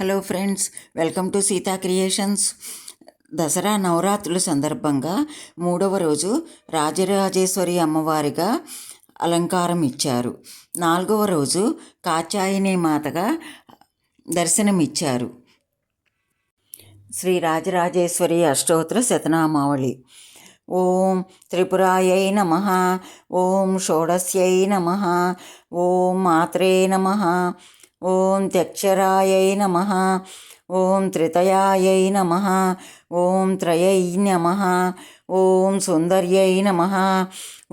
Hello friends welcome to Sita creations Dasara నవరాత్రుల సందర్భంగా మూడవ రోజు రాజరాజేశ్వరి అమ్మవారిగా అలంకారం ఇచ్చారు. నాలుగవ రోజు కాచాయిని మాతగా దర్శనమిచ్చారు. శ్రీ రాజరాజేశ్వరి అష్టోత్తర శతనామావళి. ఓం త్రిపురాయై నమ. ఓం షోడస్యై నమ. ఓం మాత్రే నమ. ఓం త్యక్షరాయై నమ ఓం త్రితయాయై నమ ఓం త్రయై నమ ఓం సుందర్యై నమ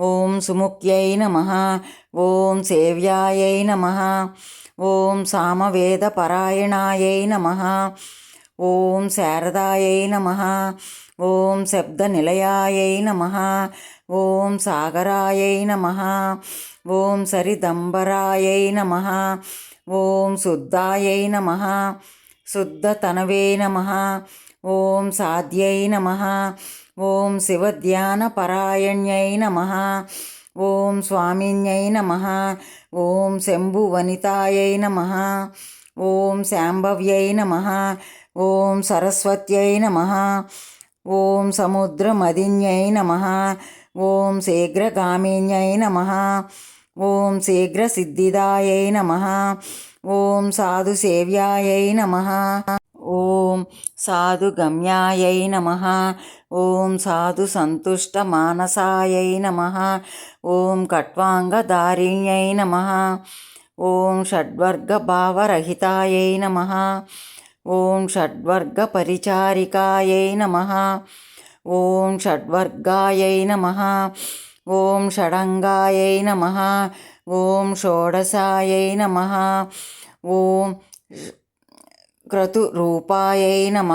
ఓం సుముఖ్యై నమ ఓం సేవ్యాయై నమ ఓం సామవేదపరాయణాయై నమ ఓం శారదాయై నమ ఓం శబ్దనిలయాయై నమ ఓం సాగరాయై నమ ఓం సరిదంబరాయై నమ ఓం శుద్ధాయై నమ. శుద్ధతనవే నమ. ఓం సాధ్యై నమ. ఓం శివధ్యానపరాయణ్యై నమ. ఓం స్వామిన్యై నమ. ఓం శంభువనితాయై నమ. ఓం శాంభవ్యై నమ. ఓం సరస్వత్యై నమ. ఓం సముద్రమదిన్యై నమ. ఓం శీఘ్రగామిన్యై నమ. ఓం శీఘ్రసిద్ధిదాయై నమ. ఓం సాధు సేవ్యాయై నమ. ఓం సాధు గమ్యాయై నమ. ఓం సాధు సంతుష్ట మానసాయై నమ. ఓం కట్వాంగదారిణ్యై నమ. ఓం షడ్వర్గ భావరహితాయై నమ. ఓం షడ్వర్గ పరిచారికాయై నమ. ఓం షడ్వర్గాయై నమ. ఓం షడంగాయై నమ. ఓం షోడశాయై నమ. ఓం క్రతురూపాయై నమ.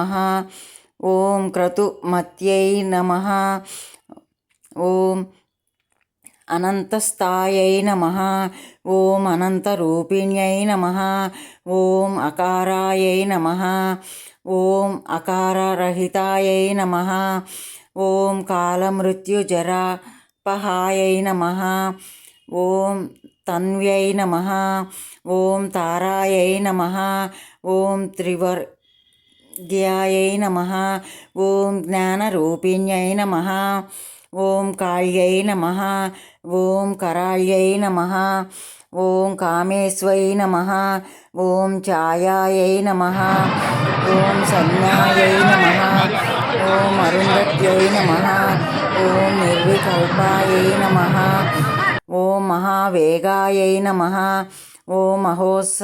ఓం క్రతుమత్యై నమ. ఓం అనంతస్థాయై నమ. ఓం అనంతరూపిణ్యై నమ. ఓం అకారాయై నమ. ఓం అకారరహితాయై నమ. ఓం కాలమృత్యుజరా కాలమృత్యుజరాపహాయై నమ ఓం తన్వ్యై నమ ఓం తారాయై నమ ఓం త్రివర్గ్యాయై నమ ఓం జ్ఞానరూపిణ్యై నమ ఓం కాళ్యై నమ ఓం కరాళ్యై నమ ఓం కామేశ్వై నమ ఓం ఛాయాయై నమ ఓం సంజ్ఞాయై నమ ఓం అరుంధత్యై నమ ఓం నిర్వికల్పాయై నమ. ఓం మహావేగాయై నమ. ఓం మహోత్స